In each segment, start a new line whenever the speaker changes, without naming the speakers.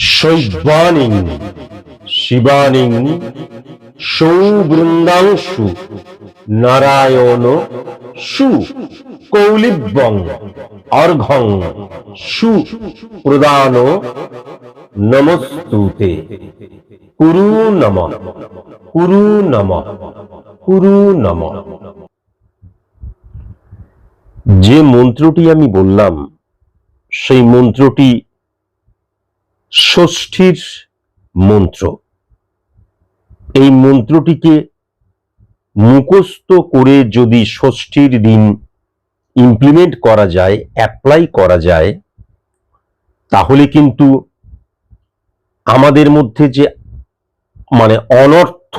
শৈবানিং, শিবানিং, সৌবৃন্দাংশু, নারায়ণ সু, কৌলিব্যং, অর্ঘং সু, প্রদান নমস্তুতে। কুরু নম কুরু নম কুরু নম। যে মন্ত্রটি আমি বললাম, সেই মন্ত্রটি ষষ্ঠীর মন্ত্র। এই মন্ত্রটিকে মুখস্থ করে যদি ষষ্ঠীর দিন ইমপ্লিমেন্ট করা যায় অ্যাপ্লাই করা যায়, তাহলে কিন্তু আমাদের মধ্যে যে মানে অনর্থ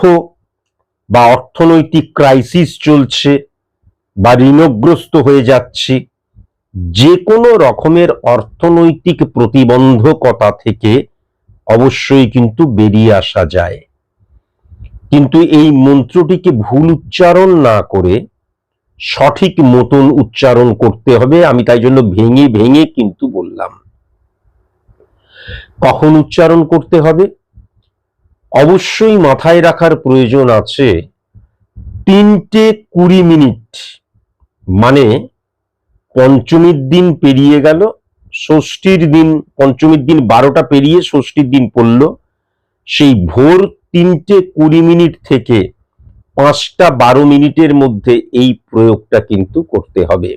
বা অর্থনৈতিক ক্রাইসিস চলছে বা ঋণগ্রস্ত হয়ে যাচ্ছি যে কোনো রকমের অর্থনৈতিক প্রতিবন্ধকতা থেকে অবশ্যই কিন্তু বেরিয়ে আসা যায়। কিন্তু এই মন্ত্রটিকে ভুল উচ্চারণ না করে সঠিক মতন উচ্চারণ করতে হবে, আমি তাই জন্য ভেঙে ভেঙে কিন্তু বললাম। কখন উচ্চারণ করতে হবে? অবশ্যই মাথায় রাখার প্রয়োজন আছে তিনটে কুড়ি মিনিট মানে পঞ্চমীর দিন পেরিয়ে গেল, ষষ্ঠীর দিন, পঞ্চমীর দিন বারোটা পেরিয়ে ষষ্ঠীর দিন পড়ল। সেই ভোর তিনটে কুড়ি মিনিট থেকে পাঁচটা বারো মিনিটের মধ্যে এই প্রয়োগটা কিন্তু করতে হবে।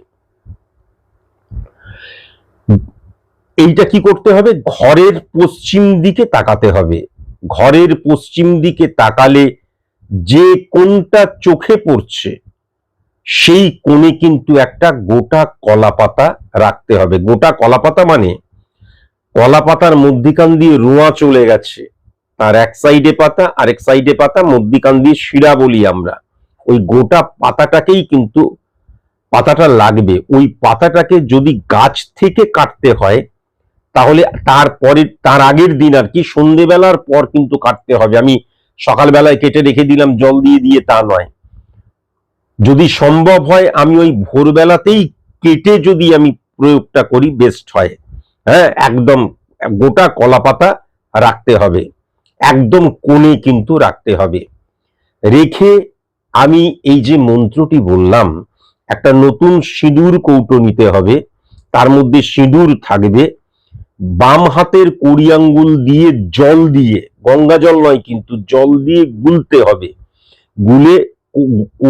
এইটা কি করতে হবে? ঘরের পশ্চিম দিকে তাকাতে হবে। ঘরের পশ্চিম দিকে তাকালে যে কোনটা চোখে পড়ছে সেই কোণে কিন্তু একটা গোটা কলা পাতা রাখতে হবে। গোটা কলা পাতা মানে কলা পাতার দিয়ে রোঁয়া চলে গেছে। তার এক সাইডে পাতা আর এক সাইডে পাতা, মধ্যিখান দিয়ে শিরা বলি আমরা। ওই গোটা পাতাটাকেই কিন্তু পাতাটা লাগবে। ওই পাতাটাকে যদি গাছ থেকে কাটতে হয়, তাহলে তার তারপরে তার আগের দিন আর কি সন্ধেবেলার পর কিন্তু কাটতে হবে। আমি সকালবেলায় কেটে রেখে দিলাম, জল দিয়ে দিয়ে তা নয়। যদি সম্ভব হয়, আমি ওই ভোরবেলাতেই কেটে যদি আমি প্রয়োগটা করি বেস্ট হয়। হ্যাঁ একদম গোটা কলা পাতা রাখতে হবে। একদম কোণে কিন্তু রাখতে হবে। রেখে আমি এই যে মন্ত্রটি বললাম, একটা নতুন সিঁদুর কৌটো নিতে হবে। তার মধ্যে সিঁদুর থাকবে। বাম হাতের কড়ি আঙ্গুল দিয়ে জল দিয়ে, গঙ্গা জল নয় কিন্তু জল দিয়ে গুলতে হবে। গুলে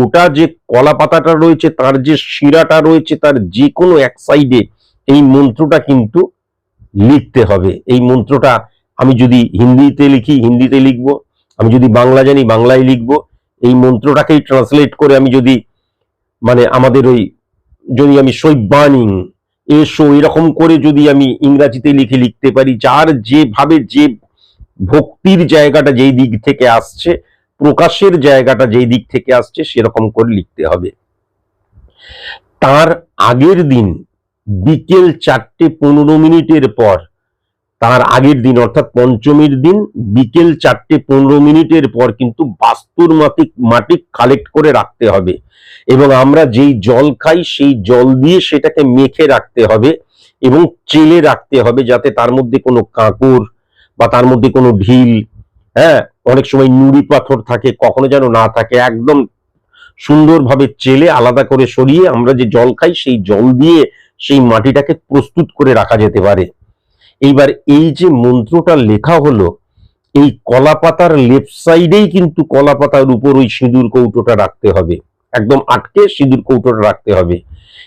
ওটা যে কলা পাতাটা রয়েছে, তার যে শিরাটা রয়েছে, তার যে কোনো এক সাইডে এই মন্ত্রটা কিন্তু লিখতে হবে। এই মন্ত্রটা আমি যদি হিন্দিতে লিখি, হিন্দিতে লিখব, আমি যদি বাংলা জানি, বাংলায় লিখব, এই মন্ত্রটাকেই ট্রান্সলেট করে আমি যদি মানে আমাদের ওই যদি আমি সৈবানিং এসো, এরকম করে যদি আমি ইংরাজিতে লিখে লিখতে পারি, যার যেভাবে যে ভক্তির জায়গাটা যেই দিক থেকে আসছে প্রকাশের জায়গাটা যেই দিক থেকে আসছে সেরকম করে লিখতে হবে। তার আগের দিন বিকেল চারটে পনেরো মিনিটের পর, তার আগের দিন অর্থাৎ পঞ্চমীর দিন বিকেল চারটে পনেরো মিনিটের পর কিন্তু বাস্তুর মাটি মাটি কালেক্ট করে রাখতে হবে। এবং আমরা যেই জল খাই সেই জল দিয়ে সেটাকে মেখে রাখতে হবে এবং চেলে রাখতে হবে যাতে তার মধ্যে কোনো কাঁকড় বা তার মধ্যে কোনো ঢিল হ্যাঁ অনেক সময় নুড়ি পাথর থাকে, কখনো যেন না থাকে, একদম সুন্দরভাবে চেলে আলাদা করে সরিয়ে আমরা যে জল খাই, সেই জল দিয়ে সেই মাটিটাকে প্রস্তুত করে রাখা যেতে পারে। এইবার এই যে মন্ত্রটা লেখা হলো, এই কলা পাতার লেফট সাইডেই কিন্তু কলা পাতার উপর ওই সিঁদুর কৌটোটা রাখতে হবে। একদম আটকে সিঁদুর কৌটোটা রাখতে হবে।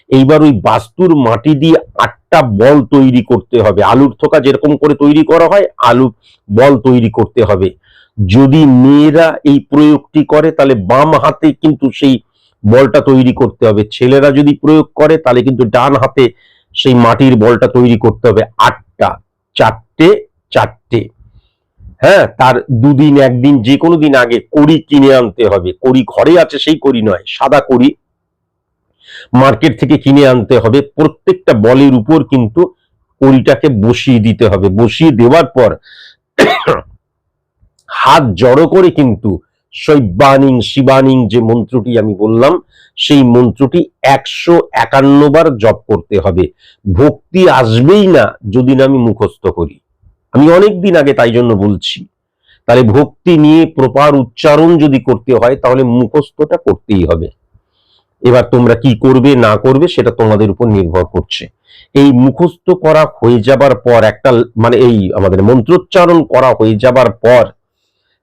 এইবার ওই বাস্তুর মাটি দিয়ে আটটা বল তৈরি করতে হবে। আলুর থোকা যেরকম করে তৈরি করা হয়, আলু বল তৈরি করতে হবে। যদি মেয়েরা এই প্রয়োগটি করে, তাহলে বাম হাতে কিন্তু সেই বলটা তৈরি করতে হবে। ছেলেরা যদি প্রয়োগ করে, তাহলে কিন্তু ডান হাতে সেই মাটির বলটা তৈরি করতে হবে। আটটা, চারটে চারটে। হ্যাঁ তার দুদিন, একদিন যে কোনো দিন আগে কড়ি কিনে আনতে হবে। কড়ি ঘরে আছে, সেই কড়ি নয়, সাদা কড়ি মার্কেট থেকে কিনে আনতে হবে। প্রত্যেকটা বলের উপর কিন্তু কড়িটাকে বসিয়ে দিতে হবে। বসিয়ে দেওয়ার পর হাত জড়ো করে কিন্তু শৈবানিং শিবানিং যে মন্ত্রটি আমি বললাম, সেই মন্ত্রটি একশো একান্ন জপ করতে হবে। ভক্তি আসবেই না যদি না আমি মুখস্থ করি। আমি অনেক দিন আগে তাই জন্য বলছি। তাহলে ভক্তি নিয়ে প্রপার উচ্চারণ যদি করতে হয়, তাহলে মুখস্থটা করতেই হবে। এবার তোমরা কি করবে, না করবে, সেটা তোমাদের উপর নির্ভর করছে। এই মুখস্থ করা হয়ে যাবার পর একটা মানে এই আমাদের মন্ত্রোচ্চারণ করা হয়ে যাবার পর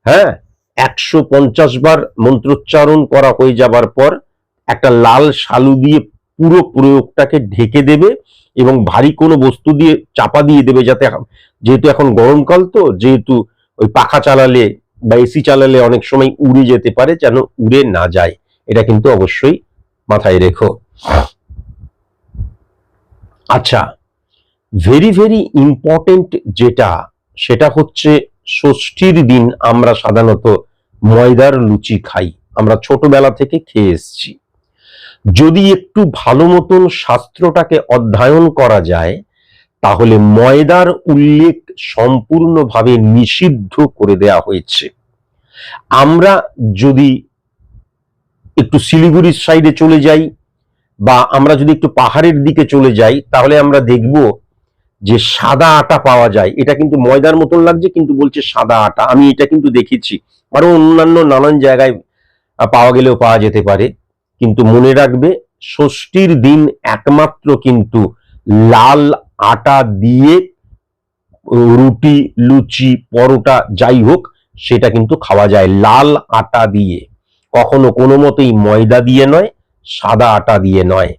হ্যাঁ একশো পঞ্চাশ বার মন্ত্রোচ্চারণ করা হয়ে যাবার পর একটা লাল শালু দিয়ে পুরো প্রয়োগটাকে ঢেকে দেবে এবং ভারী কোনো বস্তু দিয়ে চাপা দিয়ে দেবে যাতে যেহেতু এখন গরমকাল তো, যেহেতু ওই পাখা চালালে বা এসি চালালে অনেক সময় উড়ে যেতে পারে যেন উড়ে না যায়। এটা কিন্তু অবশ্যই মাথায় রেখো। আচ্ছা ভেরি ভেরি ইম্পর্টেন্ট যেটা, সেটা হচ্ছে ষষ্ঠীর দিন আমরা সাধারণত ময়দার লুচি খাই। আমরা ছোটবেলা থেকে খেয়ে এসেছি। যদি একটু ভালো মতন শাস্ত্রটাকে অধ্যয়ন করা যায়, তাহলে ময়দার উল্লেখ সম্পূর্ণভাবে নিষিদ্ধ করে দেয়া হয়েছে। আমরা যদি একটু শিলিগুড়ির সাইডে চলে যাই বা আমরা যদি একটু পাহাড়ের দিকে চলে যাই, তাহলে আমরা দেখব যে সাদা আটা পাওয়া যায়। এটা কিন্তু ময়দার মতন লাগছে, কিন্তু বলছে সাদা আটা। আমি এটা কিন্তু দেখেছি। আরও অন্যান্য নানান জায়গায় পাওয়া গেলেও পাওয়া যেতে পারে। কিন্তু মনে রাখবে, ষষ্ঠীর দিন একমাত্র কিন্তু লাল আটা দিয়ে রুটি, লুচি, পরোটা যাই হোক, সেটা কিন্তু খাওয়া যায় লাল আটা দিয়ে। কখনো কোনো মতেই ময়দা দিয়ে নয়, সাদা আটা দিয়ে নয়।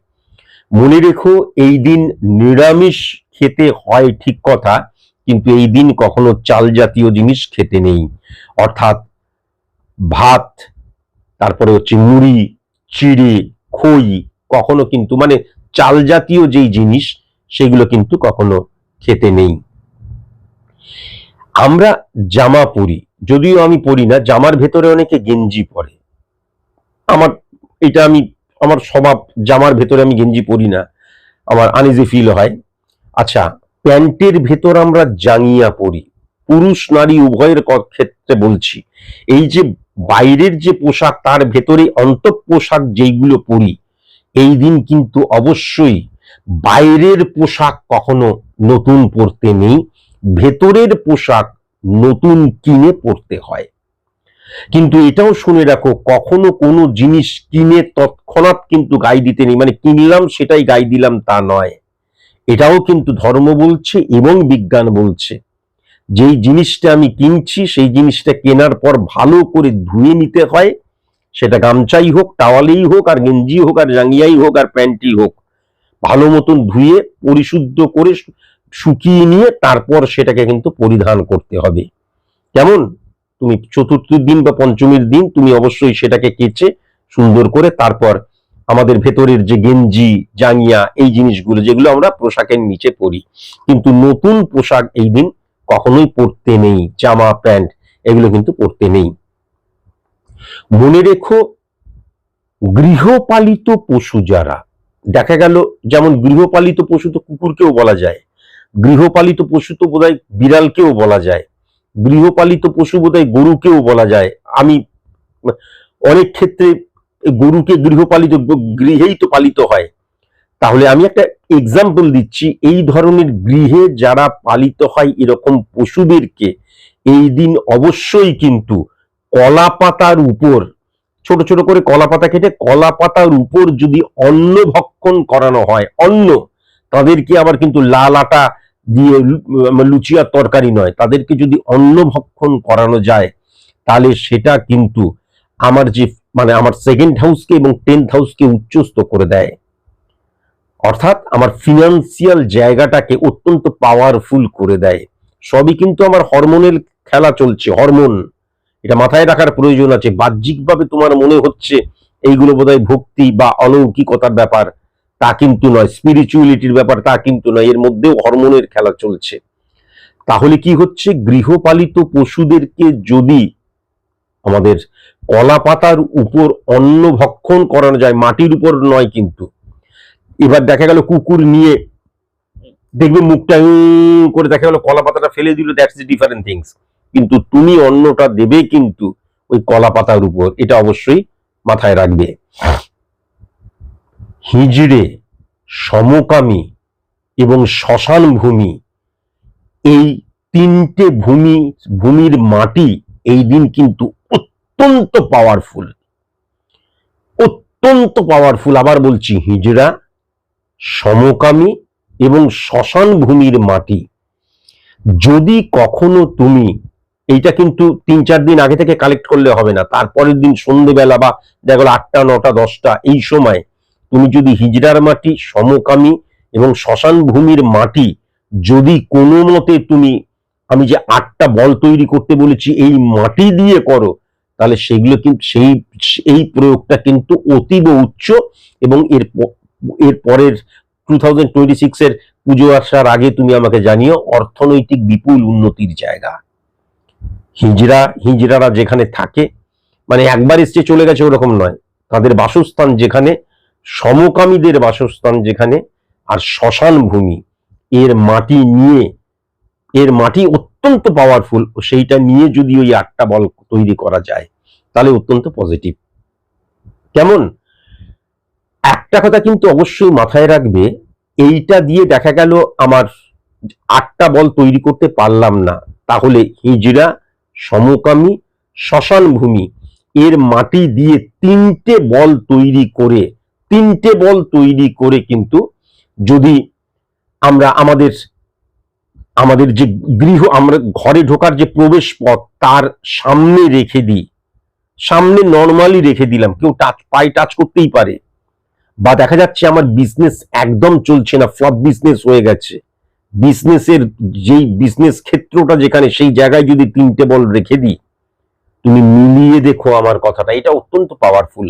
মনে রেখো, এই দিন নিরামিষ খেতে হয় ঠিক কথা, কিন্তু এই দিন কখনো চাল জাতীয় জিনিস খেতে নেই। অর্থাৎ ভাত, তারপরে হচ্ছে মুড়ি, চিড়ে, খই, কখনো কিন্তু মানে চাল জাতীয় যেই জিনিস, সেগুলো কিন্তু কখনো খেতে নেই। আমরা জামা পরি, যদিও আমি পরি না, জামার ভেতরে অনেকে গেঞ্জি পরে। আমার, এটা আমি, আমার স্বভাব, জামার ভেতরে আমি গেঞ্জি পরি না। আমার আনইজি ফিল হয়। আচ্ছা প্যান্টের ভেতর আমরা জাঙ্গিয়া পরি। পুরুষ, নারী, উভয়ের ক্ষেত্রে বলছি। এই যে বাইরের যে পোশাক, তার ভেতরে অন্ত পোশাক যেইগুলো পরি, এই দিন কিন্তু অবশ্যই বাইরের পোশাক কখনো নতুন পরতে নেই। ভেতরের পোশাক নতুন কিনে পরতে হয়। কিন্তু এটাও শুনে রাখো, কখনো কোনো জিনিস কিনে তৎক্ষণাৎ কিন্তু গায়ে দিতে নেই। মানে কিনলাম সেটাই গায়ে দিলাম তা নয়। এটাও কিন্তু ধর্ম বলছে এবং বিজ্ঞান বলছে। যেই জিনিসটা আমি কিনছি, সেই জিনিসটা কেনার পর ভালো করে ধুয়ে নিতে হয়। সেটা গামছাই হোক, টাওয়ালেই হোক, আর গেঞ্জি হোক, আর জাঙ্গিয়াই হোক, আর প্যান্টই হোক। ভালো মতন ধুয়ে, পরিশুদ্ধ করে শুকিয়ে নিয়ে তারপর সেটাকে কিন্তু পরিধান করতে হবে। কেমন? তুমি চতুর্থীর দিন বা পঞ্চমীর দিন তুমি অবশ্যই সেটাকে কেচে সুন্দর করে তারপর আমাদের ভেতরের যে গেঞ্জি, জাঙ্গিয়া, এই জিনিসগুলো যেগুলো আমরা পোশাকের নিচে পরি। কিন্তু নতুন পোশাক এই দিন কখনোই পরতে নেই। জামা, প্যান্ট, এগুলো কিন্তু পরতে নেই। মনে রেখো, গৃহপালিত পশু যারা, দেখা গেল যেমন গৃহপালিত পশু তো কুকুরকেও বলা যায়, গৃহপালিত পশু তো বোধহয় বিড়ালকেও বলা যায় গৃহপালিত পশু বোধহয় গরুকেও বলা যায়। আমি অনেক ক্ষেত্রে গরুকে গৃহপালিত, গৃহেই তো পালিত হয়। তাহলে আমি একটা এক্সাম্পল দিচ্ছি, এই ধরনের গৃহে যারা পালিত হয় এরকম পশুদেরকে, এই দিন অবশ্যই কিন্তু কলা পাতার উপর, ছোট ছোট করে কলা পাতা কেটে কলা পাতার উপর যদি অন্ন ভক্ষণ করানো হয়, অন্ন, তাদেরকে আবার কিন্তু লাল আটা দিয়ে লু- উম, লুচি আর তরকারি নয়। তাদেরকে যদি অন্ন ভক্ষণ করানো যায় তাহলে সেটা কিন্তু আমার যে মানে আমার সেকেন্ড হাউসকে এবং টেন্থ হাউসকে উচ্চস্ত করে দেয়। অর্থাৎ আমার ফিনান্সিয়াল জায়গাটাকে অত্যন্ত পাওয়ারফুল করে দেয়। সবই কিন্তু আমার হরমোনের খেলা চলছে হরমোন এটা মাথায় রাখার প্রয়োজন আছে। বাহ্যিকভাবে তোমার মনে হচ্ছে এইগুলো বোধহয় ভক্তি বা অলৌকিকতার ব্যাপার। তা কিন্তু নয় স্পিরিচুয়ালিটির ব্যাপার তা কিন্তু নয়, এর মধ্যেও হরমোনের খেলা চলছে। তাহলে কি হচ্ছে? গৃহপালিত পশুদেরকে যদি আমাদের কলা পাতার উপর অন্ন ভক্ষণ করানো যায়, মাটির উপর নয় কিন্তু। এবার দেখা গেল কুকুর নিয়ে, দেখবে মুখটা করে দেখা গেল কলা পাতাটা ফেলে দিল দ্যাটস ডিফারেন্ট থিংস কিন্তু তুমি অন্নটা দেবে কিন্তু ওই কলা পাতার উপর, এটা অবশ্যই মাথায় রাখবে। হিজড়ে, সমকামী এবং শ্মশান ভূমি, এই তিনটে ভূমি, ভূমির মাটি এই দিন কিন্তু অত্যন্ত পাওয়ারফুল অত্যন্ত পাওয়ারফুল আবার বলছি হিজড়া, সমকামী এবং শ্মশান ভূমির মাটি। যদি কখনো তুমি, এইটা কিন্তু তিন চার দিন আগে থেকে কালেক্ট করলে হবে না, তারপরের দিন সন্ধেবেলা বা দেখা আটটা, নটা, দশটা, এই সময় তুমি যদি হিজড়ার মাটি, সমকামী এবং শ্মশান ভূমির মাটি, যদি কোনো মতে তুমি, আমি যে আটটা বল তৈরি করতে বলেছি, এই মাটি দিয়ে করো, তাহলে সেগুলো কিন্তু সেই, এই প্রয়োগটা কিন্তু অতীব উচ্চ এবং এর এর পরের টু থাউজেন্ড টোয়েন্টি সিক্স এর পুজো আসার আগে তুমি আমাকে জানিও, অর্থনৈতিক বিপুল উন্নতির জায়গা। হিজড়া, হিজড়ারা যেখানে থাকে মানে একবার এসছে চলে গেছে ওরকম নয়। তাদের বাসস্থান যেখানে সমকামীদের বাসস্থান যেখানে আর শ্মশান ভূমি, এর মাটি নিয়ে, এর মাটি অত্যন্ত পাওয়ারফুল সেইটা নিয়ে যদি ওই আটটা বল তৈরি করা যায়, তাহলে অত্যন্ত পজিটিভ কেমন? একটা কথা কিন্তু অবশ্যই মাথায় রাখবে, এইটা দিয়ে দেখা গেল আমার আটটা বল তৈরি করতে পারলাম না, তাহলে হিজড়া, সমকামী, শ্মশান ভূমি, এর মাটি দিয়ে তিনটে বল তৈরি করে তিনটে বল তৈরি করে কিন্তু যদি আমরা আমাদের আমাদের যে গৃহ, আমরা ঘরে ঢোকার যে প্রবেশ পথ, তার সামনে রেখে দিই। সামনে নর্মালি রেখে দিলাম। কেউ টাচ পায়ে টাচ করতেই পারে। বা দেখা যাচ্ছে আমার বিজনেস একদম চলছে না ফ্লপ বিজনেস হয়ে গেছে। বিজনেসের যেই বিজনেস ক্ষেত্রটা যেখানে, সেই জায়গায় যদি তিনটে বল রেখে দিই তুমি মিলিয়ে দেখো আমার কথাটা। এটা অত্যন্ত পাওয়ারফুল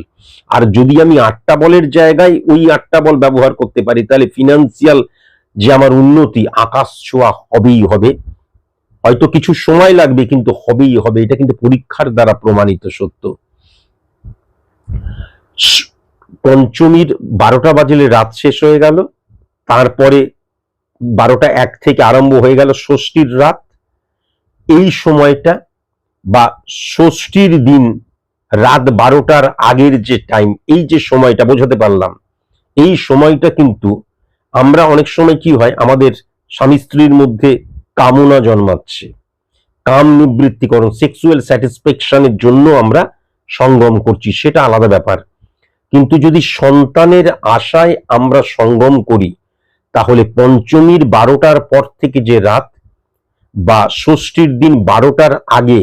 আর যদি আমি আটটা বলের জায়গায় ওই আটটা বল ব্যবহার করতে পারি, তাহলে ফিনান্সিয়াল যে আমার উন্নতি, আকাশ ছোঁয়া হবেই হবে। হয়তো কিছু সময় লাগবে, কিন্তু হবেই হবে। এটা কিন্তু পরীক্ষার দ্বারা প্রমাণিত সত্য। পঞ্চমীর বারোটা বাজলে রাত শেষ হয়ে গেল। তারপরে বারোটা এক থেকে আরম্ভ হয়ে গেল ষষ্ঠীর রাত। এই সময়টা বা ষষ্ঠীর দিন রাত বারোটার আগের যে টাইম এই যে সময়টা বোঝাতে পারলাম, এই সময়টা কিন্তু আমরা অনেক সময় কি হয়, আমাদের স্বামী স্ত্রীর মধ্যে কামনা জন্মাচ্ছে। কাম নিবৃত্তিকরণ সেক্সুয়াল স্যাটিসফ্যাকশনের জন্য আমরা সঙ্গম করছি, সেটা আলাদা ব্যাপার। কিন্তু যদি সন্তানের আশায় আমরা সঙ্গম করি, তাহলে পঞ্চমীর বারোটার পর থেকে যে রাত বা ষষ্ঠীর দিন বারোটার আগে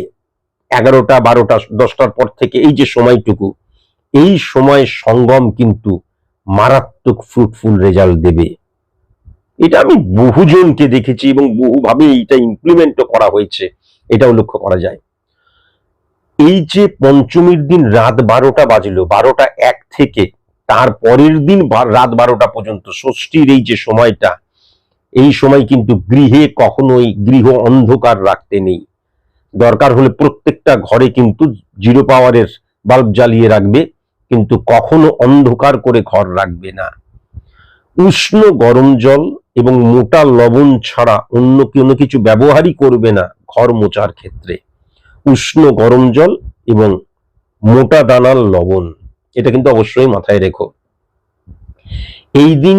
এগারোটা, বারোটা, দশটার পর থেকে এই যে সময়টুকু, এই সময় সঙ্গম কিন্তু মারাত্মক ফ্রুটফুল রেজাল্ট দেবে। এটা আমি বহুজনকে দেখেছি এবং বহুভাবে এইটা ইমপ্লিমেন্টও করা হয়েছে, এটাও লক্ষ্য করা যায়। এই যে পঞ্চমীর দিন রাত বারোটা বাজলো, বারোটা এক থেকে তার পরের দিন রাত বারোটা পর্যন্ত ষষ্ঠীর এই যে সময়টা, এই সময় কিন্তু গৃহে কখনোই গৃহ অন্ধকার রাখতে নেই। দরকার হলে প্রত্যেকটা ঘরে কিন্তু জিরো পাওয়ারের বাল্ব জ্বালিয়ে রাখবে, কিন্তু কখনো অন্ধকার করে ঘর রাখবে না। উষ্ণ গরম জল এবং মোটা লবণ ছাড়া অন্য কোনো কিছু ব্যবহারই করবে না ঘর মোচার ক্ষেত্রে। উষ্ণ গরম জল এবং মোটা দানার লবণ, এটা কিন্তু অবশ্যই মাথায় রেখো। এই দিন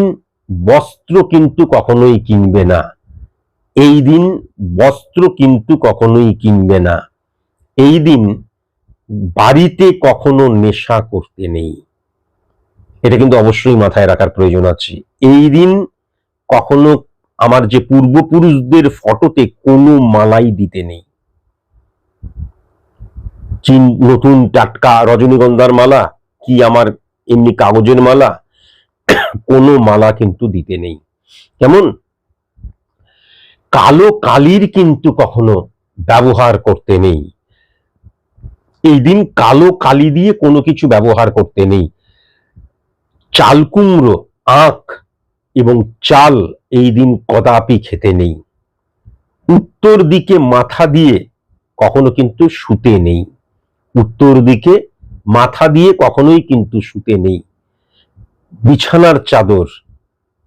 বস্ত্র কিন্তু কখনোই কিনবে না। এই দিন বস্ত্র কিন্তু কখনোই কিনবে না। এই দিন বাড়িতে কখনো নেশা করতে নেই। এটা কিন্তু অবশ্যই মাথায় রাখার প্রয়োজন আছে। এই দিন কখনো আমার যে পূর্বপুরুষদের ফটোতে কোনো মালাই দিতে নেই। চিন নতুন টাটকা রজনীগন্ধার মালা, কি আমার এমনি কাগজের মালা, কোনো মালা কিন্তু দিতে নেই। কেমন? কালো কালির কিন্তু কখনো ব্যবহার করতে নেই। এই দিন কালো কালি দিয়ে কোনো কিছু ব্যবহার করতে নেই। চাল কুমড়ো, আখ এবং চাল এই দিন কদাপি খেতে নেই। উত্তর দিকে মাথা দিয়ে কখনো কিন্তু শুতে নেই। উত্তর দিকে মাথা দিয়ে কখনোই কিন্তু শুতে নেই। বিছানার চাদর,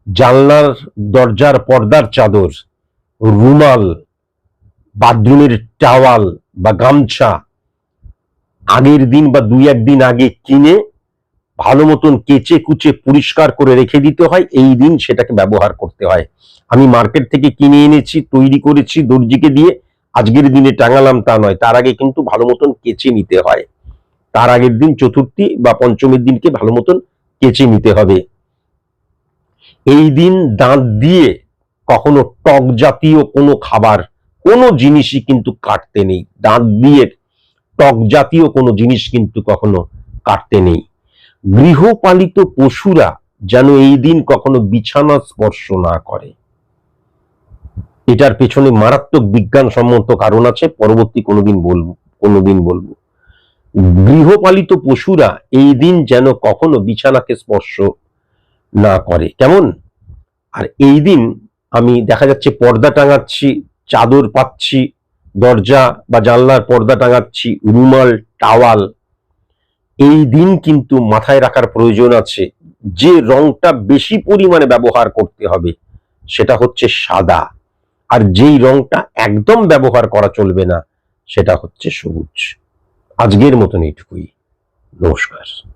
জানলার দরজার পর্দার চাদর রুমাল, বাথরুমের টাওয়াল বা গামছা আগের দিন বা দুই একদিন আগে কিনে ভালো মতন কেচে কুচে পরিষ্কার করে রেখে দিতে হয়। এই দিন সেটাকে ব্যবহার করতে হয়। আমি মার্কেট থেকে কিনে এনেছি, তৈরি করেছি দর্জিকে দিয়ে। আজকের দিনে টাঙালাম তা নয়, তার আগে কিন্তু ভালো মতন কেচে নিতে হয়। তার আগের দিন চতুর্থী বা পঞ্চমীর দিনকে ভালো মতন কেচে নিতে হবে। এই দিন দাঁত দিয়ে কখনো টক জাতীয় কোনো খাবার, কোনো জিনিসই কিন্তু কাটতে নেই। দাঁত দিয়ে টক জাতীয় কোনো জিনিস কিন্তু কখনো কাটতে নেই। গৃহপালিত পশুরা যেন এই দিন কখনো বিছানা স্পর্শ না করে। এটার পেছনে মারাত্মক বিজ্ঞানসম্মত কারণ আছে, পরবর্তী কোনোদিন বলব কোনোদিন বলব। গৃহপালিত পশুরা এই দিন যেন কখনো বিছানাকে স্পর্শ না করে। কেমন? আর এই দিন আমি দেখা যাচ্ছে পর্দা টাঙাচ্ছি, চাদর পাচ্ছি, দরজা বা জানলার পর্দা টাঙাচ্ছি, রুমাল, টাওয়াল। এই দিন কিন্তু মাথায় রাখার প্রয়োজন আছে। যে রংটা বেশি পরিমাণে ব্যবহার করতে হবে, সেটা হচ্ছে সাদা। আর যেই রংটা একদম ব্যবহার করা চলবে না, সেটা হচ্ছে সবুজ। আজকের মতন এইটুকুই। নমস্কার।